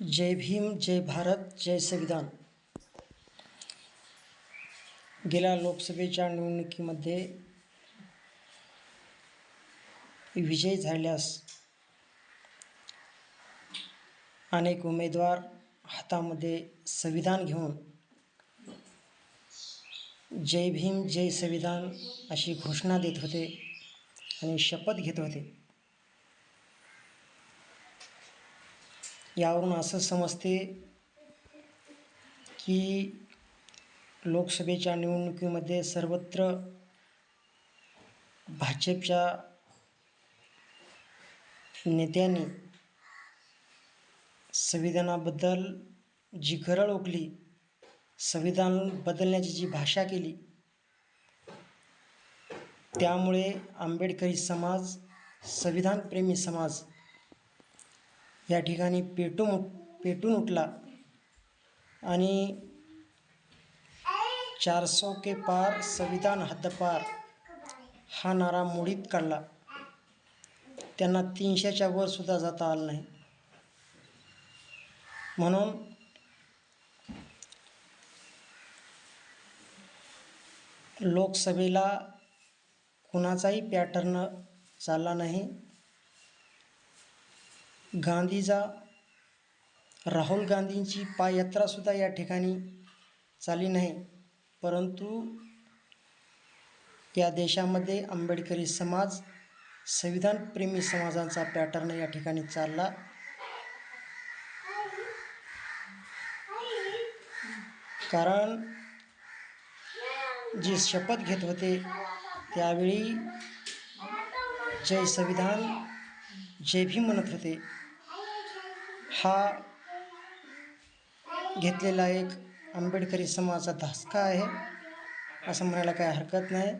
जय भीम जय भारत जय संविधान. गेल्या लोकसभेच्या निवडणुकीमध्ये विजय झाल्यास अनेक उमेदवार हातामध्ये संविधान घेऊन जय भीम जय संविधान अशी घोषणा देत होते आणि शपथ घेत होते. यावरून असं समजते की लोकसभेच्या निवडणुकीमध्ये सर्वत्र भाजपच्या नेत्यांनी संविधानाबद्दल जी गरळ ओकली संविधान बदलण्याची जी भाषा केली त्यामुळे आंबेडकरी समाज संविधानप्रेमी समाज या ठिकाणी पेटून पेटून उठला आणि चार सौ के पार संविधान हद्दपार हा नारा मोडीत काढला. त्यांना तीनशेच्या वर सुद्धा जाता आलं नाही. म्हणून लोकसभेला कुणाचाही पॅटर्न चालला नाही. गांधीचा राहुल गांधींची पाययात्रासुद्धा या ठिकाणी चालली नाही. परंतु या देशामध्ये आंबेडकरी समाज संविधानप्रेमी समाजांचा पॅटर्न या ठिकाणी चालला. कारण जे शपथ घेत होते त्यावेळी जय संविधान जय भीम म्हणत होते हा घेतलेला एक आंबेडकरी समाजाचा धासका आहे असं म्हणायला काही हरकत नाही.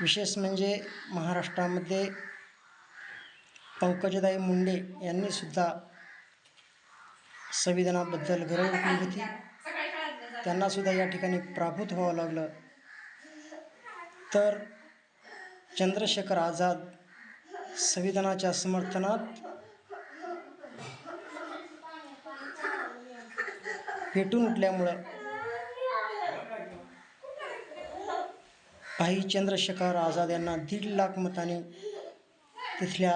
विशेष म्हणजे महाराष्ट्रामध्ये पंकजदाई मुंडे यांनी सुद्धा संविधानाबद्दल गरज उठली होती. त्यांनासुद्धा या ठिकाणी प्राभूत व्हावं लागलं. तर चंद्रशेखर आझाद संविधानाच्या समर्थनात पेटून उठल्यामुळं भाई चंद्रशेखर आझाद यांना दीड लाख मताने तिथल्या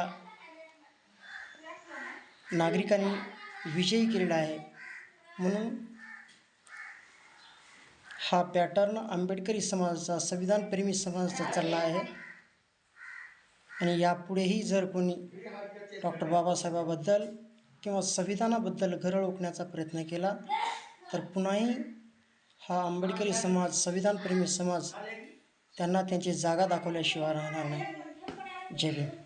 नागरिकांनी विजयी केलेला आहे. म्हणून हा पॅटर्न आंबेडकरी समाजाचा संविधानप्रेमी समाजाचा चालला आहे. आणि यापुढेही जर कोणी डॉक्टर बाबासाहेबाबद्दल किंवा संविधानाबद्दल घरळ ओकण्याचा प्रयत्न केला तर पुन्हाही हा आंबेडकरी समाज संविधानप्रेमी समाज त्यांना त्यांची जागा दाखवल्याशिवाय राहणार नाही. जय भीम.